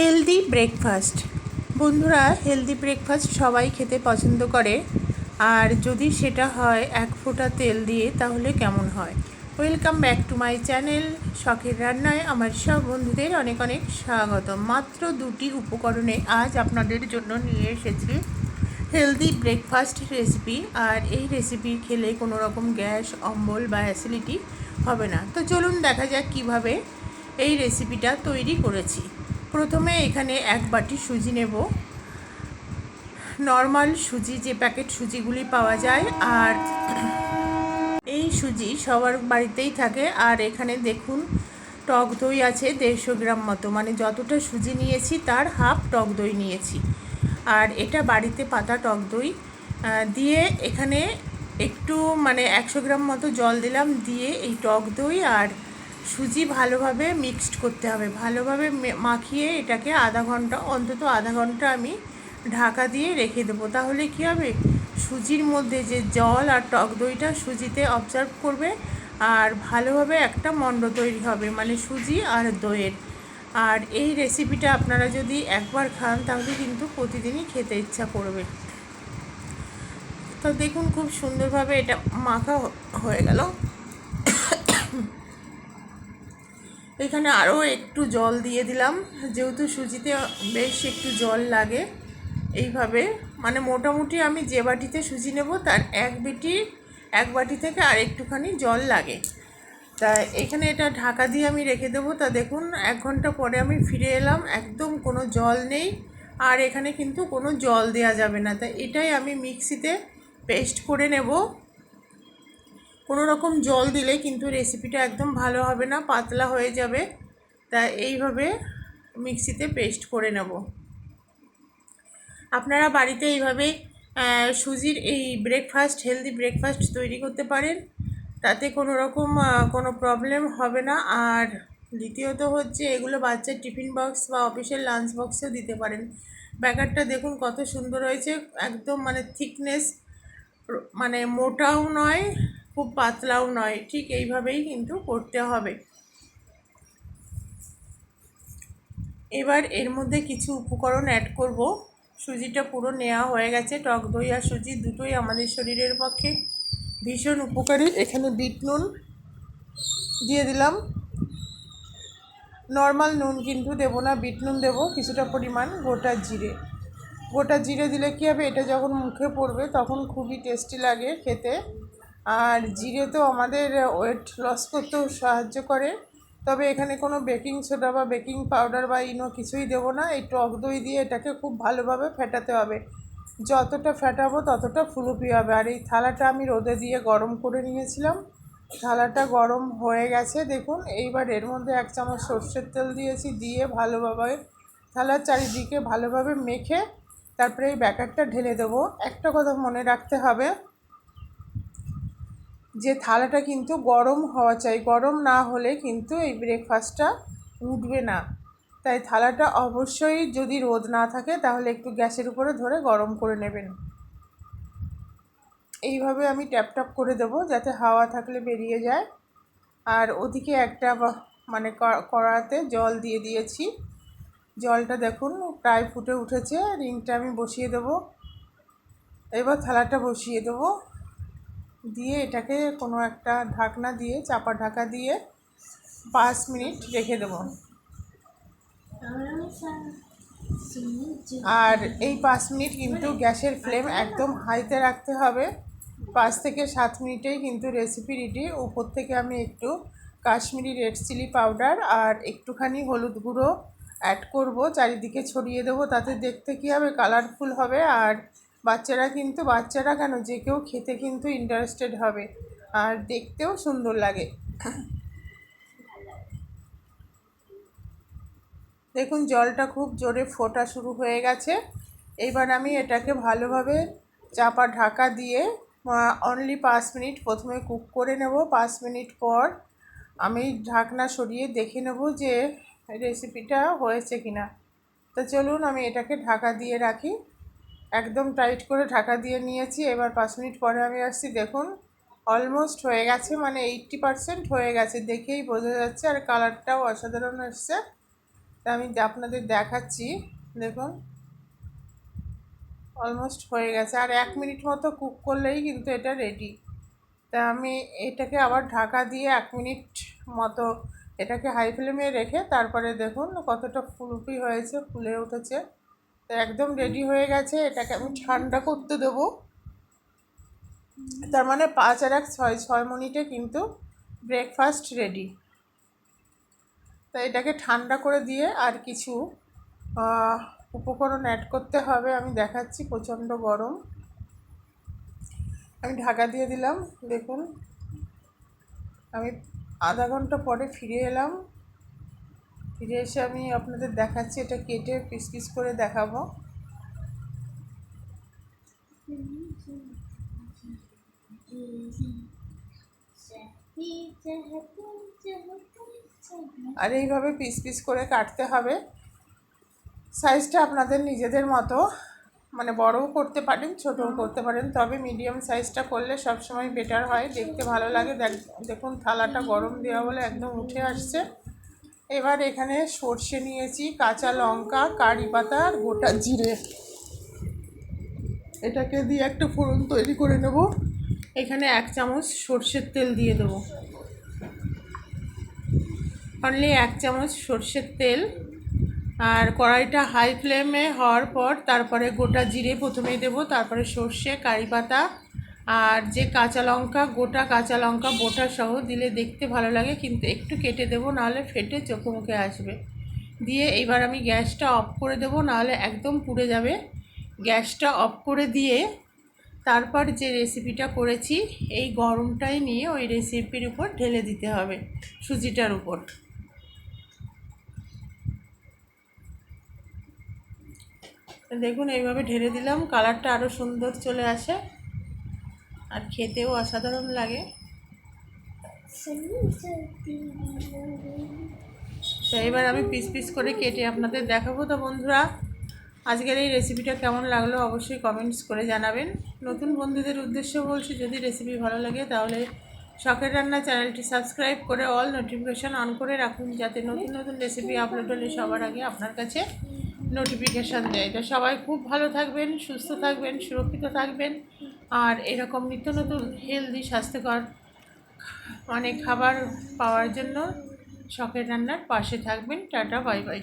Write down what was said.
Healthy breakfast. বন্ধুরা, healthy breakfast সবাই খেতে পছন্দ করে। আর যদি সেটা হয় এক ফোঁটা তেল দিয়ে, তাহলে কেমন হয়? Welcome back to my channel শখের রান্নায়। আমার সব বন্ধুদের অনেক অনেক স্বাগত মাত্র দুটি উপকরণে আজ আপনাদের জন্য নিয়ে এসেছি হেলদি ব্রেকফাস্ট রেসিপি। আর এই রেসিপি খেলে কোনো রকম গ্যাস, অম্বল বা অ্যাসিডিটি হবে না। তো চলুন দেখা যাক কীভাবে এই রেসিপিটা তৈরি করেছি। প্রথমে এখানে এক বাটি সুজি নেব। নর্মাল সুজি, যে প্যাকেট সুজিগুলি পাওয়া যায়, আর এই সুজি সবার বাড়িতেই থাকে। আর এখানে দেখুন, টক দই আছে দেড়শো গ্রাম মতো। মানে যতটা সুজি নিয়েছি, তার হাফ টক দই নিয়েছি। আর এটা বাড়িতে পাতা টক দই। দিয়ে এখানে একটু মানে একশো গ্রাম মতো জল দিলাম। দিয়ে এই টক দই আর সুজি ভালোভাবে মিক্সড করতে হবে। ভালোভাবে মাখিয়ে এটাকে আধা ঘণ্টা, অন্তত আধা ঘণ্টা আমি ঢাকা দিয়ে রেখে দেবো। তাহলে কী হবে? সুজির মধ্যে যে জল আর টক দইটা সুজিতে অবজার্ভ করবে আর ভালোভাবে একটা মণ্ড তৈরি হবে মানে সুজি আর দইয়ের। আর এই রেসিপিটা আপনারা যদি একবার খান, তাহলে কিন্তু প্রতিদিনই খেতে ইচ্ছা করবে। তো দেখুন, খুব সুন্দরভাবে এটা মাখা হয়ে গেল। এখানে আরও একটু জল দিয়ে দিলাম। যেহেতু সুজিতে বেশ একটু জল লাগে এইভাবে। মানে মোটামুটি আমি যে বাটিতে সুজি নেব তার এক বাটি এক বাটি থেকে আর একটুখানি জল লাগে। তা এখানে এটা ঢাকা দিয়ে আমি রেখে দেবো। তা দেখুন, এক ঘণ্টা পরে আমি ফিরে এলাম। একদম কোনো জল নেই। আর এখানে কিন্তু কোনো জল দেওয়া যাবে না। তা এটাই আমি মিক্সিতে পেস্ট করে নেব। কোনো রকম জল দিলে কিন্তু রেসিপিটা একদম ভালো হবে না, পাতলা হয়ে যাবে। তা এইভাবে মিক্সিতে পেস্ট করে নেব। আপনারা বাড়িতে এইভাবে সুজির এই ব্রেকফাস্ট হেলদি ব্রেকফাস্ট তৈরি করতে পারেন। তাতে কোনো রকম কোনো প্রবলেম হবে না। আর দ্বিতীয়ত হচ্ছে এগুলো বাচ্চার টিফিন বক্স বা অফিসের লাঞ্চ বক্সেও দিতে পারেন। ব্যাকারটা দেখুন কত সুন্দর হয়েছে, একদম মানে থিকনেস মানে মোটাও নয় খুব পাতলাও নয়, ঠিক এইভাবেই কিন্তু করতে হবে। এবার এর মধ্যে কিছু উপকরণ অ্যাড করব। সুজিটা পুরো নেওয়া হয়ে গেছে, টক দই আর সুজি দুটোই আমাদের শরীরের পক্ষে ভীষণ উপকারী। এখানে বিট নুন দিয়ে দিলাম। নর্মাল নুন কিন্তু দেবো না, বিট নুন দেবো, কিছুটা পরিমাণ গোটা জিরে। গোটা জিরে দিলে কী হবে, এটা যখন মুখে পড়বে তখন খুবই টেস্টি লাগে খেতে। আর জিরে তো আমাদের ওয়েট লস করতেও সাহায্য করে। তবে এখানে কোনো বেকিং সোডা বা বেকিং পাউডার বা ইনো কিছুই দেবো না। এই টক দই দিয়ে এটাকে খুব ভালোভাবে ফেটাতে হবে। যতটা ফেটাবো ততটা ফুলুপি হবে। আর এই থালাটা আমি রোদে দিয়ে গরম করে নিয়েছিলাম। থালাটা গরম হয়ে গেছে, দেখুন। এইবার এর মধ্যে এক চামচ সর্ষের তেল দিয়েছি, দিয়ে ভালোভাবে থালার চারিদিকে ভালোভাবে মেখে তারপরে এই ব্যাকারটা ঢেলে দেবো। একটা কথা মনে রাখতে হবে যে থালাটা কিন্তু গরম হওয়া চাই, গরম না হলে কিন্তু এই ব্রেকফাস্টটা উঠবে না। তাই থালাটা অবশ্যই যদি রোদ না থাকে, তাহলে একটু গ্যাসের উপরে ধরে গরম করে নেবেন। এইভাবে আমি ট্যাপ ট্যাপ করে দেবো, যাতে হাওয়া থাকলে বেরিয়ে যায়। আর ওদিকে একটা মানে কড়াতে জল দিয়ে দিয়েছি। জলটা দেখুন, প্রায় ফুটে উঠেছে। রিংটা আমি বসিয়ে দেবো। এবার থালাটা বসিয়ে দেবো। দিয়ে এটাকে কোনো একটা ঢাকনা দিয়ে, চাপা ঢাকা দিয়ে পাঁচ মিনিট রেখে দেবো। আর এই পাঁচ মিনিট কিন্তু গ্যাসের ফ্লেম একদম হাইতে রাখতে হবে। পাঁচ থেকে সাত মিনিটেই কিন্তু রেসিপি রেডি উপর থেকে আমি একটু কাশ্মীরি রেড চিলি পাউডার আর একটুখানি হলুদ গুঁড়ো অ্যাড করব। চারিদিকে ছড়িয়ে দেবো, তাতে দেখতে কী হবে কালারফুল হবে। আর বাচ্চারা কিন্তু, বাচ্চারা কেন? যে কেউ খেতে কিন্তু ইন্টারেস্টেড হবে। আর দেখতেও সুন্দর লাগে। দেখুন, জলটা খুব জোরে ফোটা শুরু হয়ে গেছে। এবার আমি এটাকে ভালোভাবে চাপা ঢাকা দিয়ে অনলি পাঁচ মিনিট প্রথমে কুক করে নেব। পাঁচ মিনিট পর আমি ঢাকনা সরিয়ে দেখে নেব যে রেসিপিটা হয়েছে কিনা। তো চলুন, আমি এটাকে ঢাকা দিয়ে রাখি। একদম টাইট করে ঢাকা দিয়ে নিয়েছি। এবার পাঁচ মিনিট পরে আমি আসছি, দেখুন অলমোস্ট হয়ে গেছে মানে এইট্টি পারসেন্ট হয়ে গেছে, দেখেই বোঝা যাচ্ছে। আর কালারটাও অসাধারণ এসছে তা আমি আপনাদের দেখাচ্ছি, দেখুন অলমোস্ট হয়ে গেছে। আর এক মিনিট মতো কুক করলেই কিন্তু এটা রেডি তা আমি এটাকে আবার ঢাকা দিয়ে এক মিনিট মতো এটাকে হাই ফ্লেমে রেখে, তারপরে দেখুন কতটা ফুলফি হয়েছে, ফুলে উঠেছে। তো একদম রেডি হয়ে গেছে, এটাকে আমি ঠান্ডা করতে দেবো। তার মানে পাঁচ আর এক, ছয় ছয় মিনিটে কিন্তু ব্রেকফাস্ট রেডি তো এটাকে ঠান্ডা করে দিয়ে আর কিছু উপকরণ অ্যাড করতে হবে। আমি দেখাচ্ছি প্রচণ্ড গরম। আমি ঢাকা দিয়ে দিলাম, দেখুন। আমি আধা ঘণ্টা পরে ফিরে এলাম। ফিরে এসে আমি আপনাদের দেখাচ্ছি, এটা কেটে পিস পিস করে দেখাবো। আর এইভাবে পিস পিস করে কাটতে হবে। সাইজটা আপনাদের নিজেদের মতো মানে বড়ও করতে পারেন, ছোটও করতে পারেন, তবে মিডিয়াম সাইজটা করলে সবসময় বেটার হয়। দেখতে ভালো লাগে। দেখ- দেখুন থালাটা গরম দেওয়া বলে একদম উঠে আসছে। এবার এখানে সর্ষে নিয়েছি, কাঁচা লঙ্কা, কারি পাতা আর গোটা জিরে। এটাকে দিয়ে একটা ফোড়ন তৈরি করে নেব। এখানে এক চামচ সর্ষের তেল দিয়ে দেবো। অনলি এক চামচ সর্ষের তেল। আর কড়াইটা হাই ফ্লেমে হওয়ার পর তারপরে গোটা জিরে প্রথমেই দেবো, তারপরে সর্ষে, কারি পাতা আর যে কাঁচা লঙ্কা, গোটা কাঁচা লঙ্কা, বোটা সহ দিলে দেখতে ভালো লাগে, কিন্তু একটু কেটে দেবো, নাহলে ফেটে চোখে মুখে আসবে। দিয়ে এবার আমি গ্যাসটা অফ করে দেবো, নাহলে একদম পুড়ে যাবে। গ্যাসটা অফ করে দিয়ে তারপর যে রেসিপিটা করেছি, এই গরমটাই নিয়ে ওই রেসিপির উপর ঢেলে দিতে হবে, সুজিটার উপর। দেখুন, এইভাবে ঢেলে দিলাম, কালারটা আরও সুন্দর চলে আসে। আর খেতেও অসাধারণ লাগে। তো এবার আমি পিস পিস করে কেটে আপনাদের দেখাবো তো বন্ধুরা। আজকের এই রেসিপিটা কেমন লাগল অবশ্যই কমেন্টস করে জানাবেন। নতুন বন্ধুদের উদ্দেশ্য বলছি, যদি রেসিপি ভালো লাগে তাহলে শখের রান্না চ্যানেলটি সাবস্ক্রাইব করে অল নোটিফিকেশান অন করে রাখুন, যাতে নতুন নতুন রেসিপি আপলোড হলে সবার আগে আপনার কাছে নোটিফিকেশান দেয়। তো সবাই খুব ভালো থাকবেন, সুস্থ থাকবেন, সুরক্ষিত থাকবেন। আর এরকম নিত্য নতুন হেলদি স্বাস্থ্যকর অনেক খাবার পাওয়ার জন্য শখের রান্নার পাশে থাকবেন। Tata, bye bye.